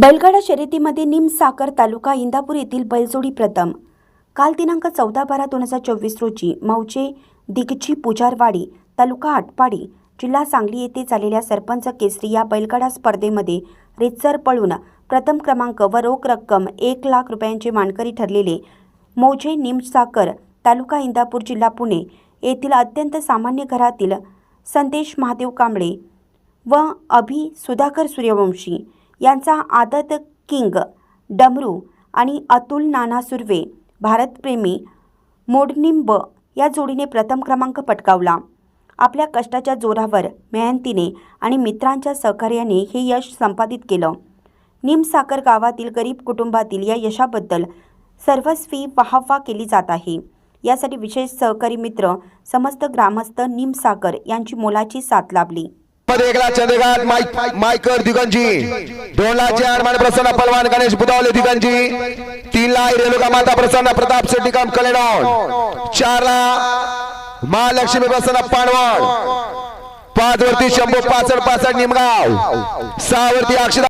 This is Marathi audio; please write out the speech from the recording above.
बैलगाडा शर्यतीमध्ये निमसाकर तालुका इंदापूर येथील बैलजोडी प्रथम. काल दिनांक चौदा बारा दोन हजार चोवीस रोजी मौजे दिगची पुजारवाडी तालुका आटपाडी जिल्हा सांगली येथे झालेल्या सरपंच केसरी या बैलगाडा स्पर्धेमध्ये रितसर पळून प्रथम क्रमांक व रोख रक्कम एक लाख रुपयांचे मानकरी ठरलेले मौजे निमसाकर तालुका इंदापूर जिल्हा पुणे येथील अत्यंत सामान्य घरातील संदेश महादेव कांबळे व अभि सुधाकर सूर्यवंशी यांचा आदत किंग डमरू आणि अतुल नाना सुर्वे भारतप्रेमी मोडनिंब या जोडीने प्रथम क्रमांक पटकावला. आपल्या कष्टाच्या जोरावर मेहनतीने आणि मित्रांच्या सहकार्याने हे यश संपादित केलं. निमसाकर गावातील गरीब कुटुंबातील या यशाबद्दल सर्वस्वी वाहवा केली जात आहे. यासाठी विशेष सहकारी मित्र समस्त ग्रामस्थ निमसाकर यांची मोलाची साथ लाभली. मध्ये एक लाख चंद्रकांत माईक मायकर दिगंजी. दोन लाख प्रसन्न पलवान गणेश बुधावले दिगंजी. तीन लाख रेणुका माता प्रसन्न प्रताप शेट्टी काम कलेडाव चार लाख महालक्ष्मी प्रसन्न पाणवड पाच वरती शंभू पासष्ट पासष्ट निमगाव. सहा वरती अक्षदा